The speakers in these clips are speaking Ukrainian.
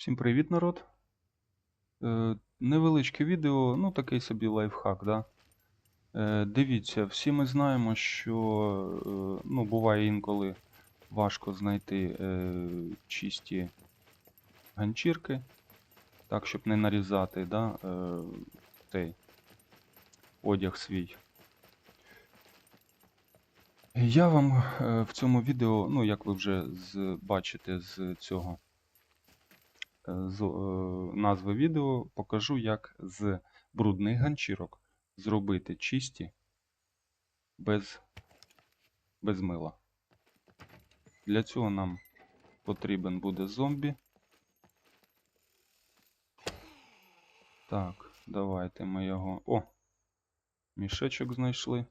Всім привіт, народ. Е, невеличке відео, ну такий собі лайфхак, да? Е, дивіться, всі ми знаємо, що е, ну, буває інколи важко знайти е, чисті ганчірки, так, щоб не нарізати да, е, цей одяг свій. Я вам е, в цьому відео, ну як ви вже з, бачите з цього з е, назви відео, покажу, як з брудних ганчірок зробити чисті без, без мила. Для цього нам потрібен буде зомбі. Так, давайте ми його. О! Мішечок знайшли.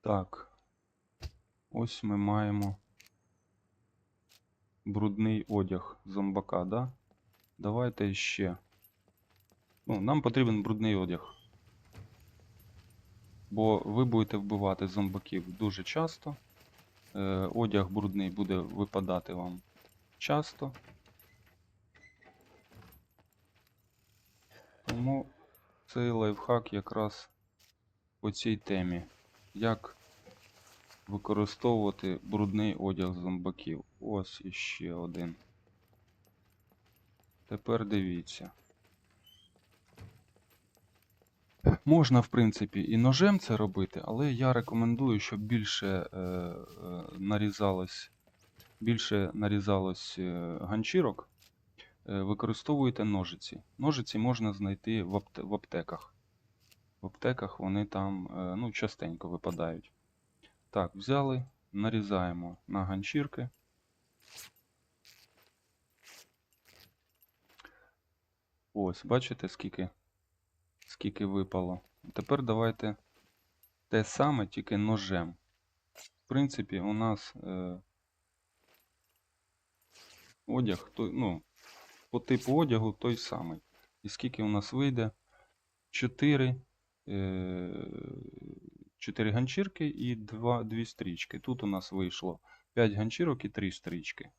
Так. Ось ми маємо брудний одяг зомбака, да? Давайте ще. Ну, нам потрібен брудний одяг. Бо ви будете вбивати зомбаків дуже часто. Е, одяг брудний буде випадати вам часто. Тому цей лайфхак якраз по цій темі. Як використовувати брудний одяг зомбаків. Ось іще один. Тепер дивіться. Можна, в принципі, і ножем це робити, але я рекомендую, щоб більше е, е, нарізалось, більше нарізалось е, ганчірок. Е, використовуйте ножиці. Ножиці можна знайти в, апте в аптеках. В аптеках вони там е, ну, частенько випадають. Так, взяли, нарізаємо на ганчірки. Ось, бачите, скільки, скільки випало. Тепер давайте те саме, тільки ножем. В принципі, у нас е, одяг, той, ну, по типу одягу той самий. І скільки у нас вийде? 4 е, 4 ганчірки і 2, 2 стрічки. Тут у нас вийшло 5 ганчірок і 3 стрічки.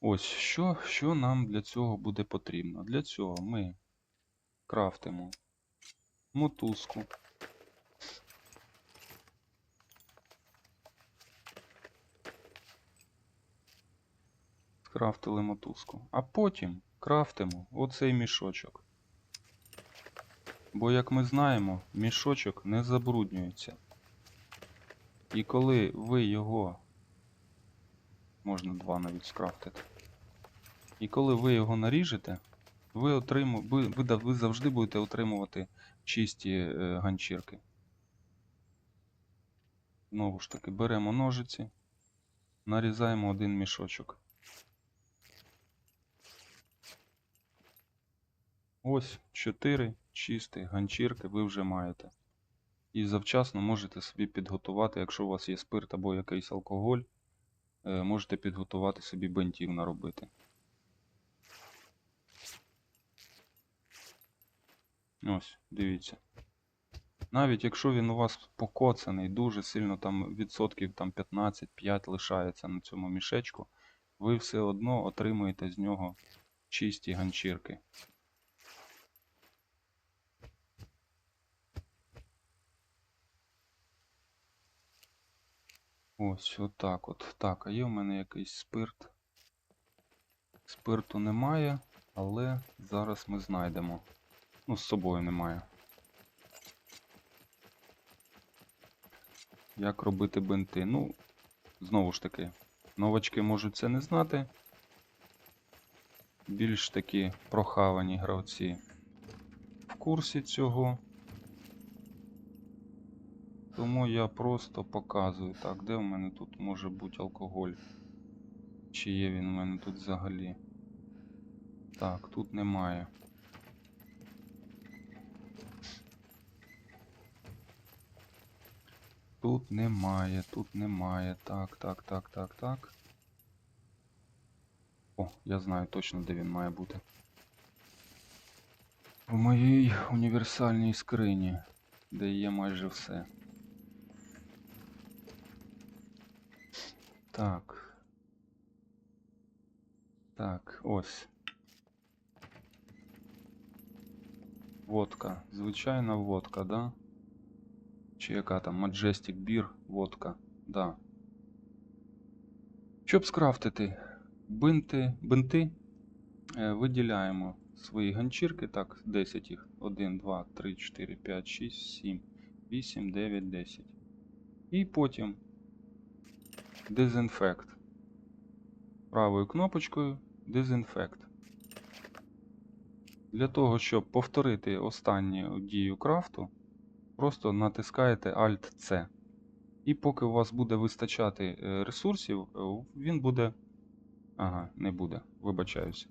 Ось що, що нам для цього буде потрібно. Для цього ми крафтимо мотузку. Скрафтили мотузку. А потім крафтимо оцей мішочок. Бо, як ми знаємо, мішочок не забруднюється. І коли ви його. Можна два навіть скрафтити. І коли ви його наріжете, ви, отриму... ви, ви, ви завжди будете отримувати чисті е, ганчірки. Знову ж таки, беремо ножиці, нарізаємо один мішочок. Ось 4 чисті ганчірки ви вже маєте. І завчасно можете собі підготувати, якщо у вас є спирт або якийсь алкоголь, е, можете підготувати собі бентів наробити. Ось, дивіться. Навіть якщо він у вас покоцаний, дуже сильно там відсотків там 15-5 лишається на цьому мішечку, ви все одно отримуєте з нього чисті ганчірки. Ось отак от. Так, а є в мене якийсь спирт. Спирту немає, але зараз ми знайдемо. Ну, з собою немає. Як робити бинти? Ну, знову ж таки, новачки можуть це не знати. Більш такі прохавані гравці в курсі цього. Тому я просто показую. Так, де в мене тут може бути алкоголь? Чи є він у мене тут взагалі? Так, тут немає. Тут немає, тут немає. Так, так, так, так, так. О, я знаю точно, де він має бути. В моїй універсальній скрині, де є майже все. Так. Так, ось. Водка. Звичайна водка, да? Чи яка там? Majestic Beer водка. Да. Щоб скрафтити бинти, бинти, е, виділяємо свої ганчірки. Так, 10 їх. 1, 2, 3, 4, 5, 6, 7, 8, 9, 10. І потім Disinfect. Правою кнопочкою Disinfect. Для того, щоб повторити останню дію крафту, просто натискаєте Alt-C. І поки у вас буде вистачати е, ресурсів, е, він буде. Ага, не буде, вибачаюся.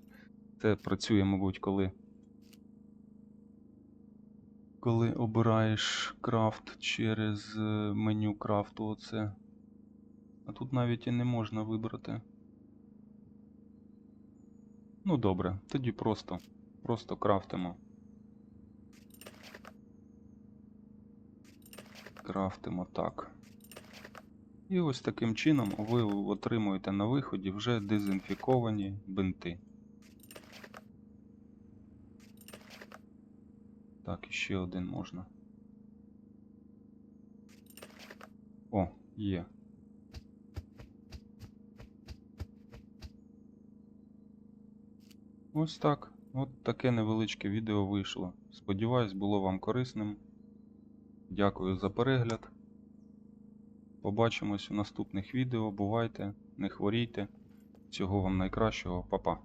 Це працює, мабуть, коли. Коли обираєш крафт через е, меню крафту, оце. Тут навіть і не можна вибрати. Ну добре, тоді просто, просто крафтимо. Крафтимо так. І ось таким чином ви отримуєте на виході вже дезінфіковані бинти. Так, ще один можна. О, є. Ось так. От таке невеличке відео вийшло. Сподіваюсь, було вам корисним. Дякую за перегляд. Побачимось у наступних відео. Бувайте, не хворійте. Всього вам найкращого, Па-па.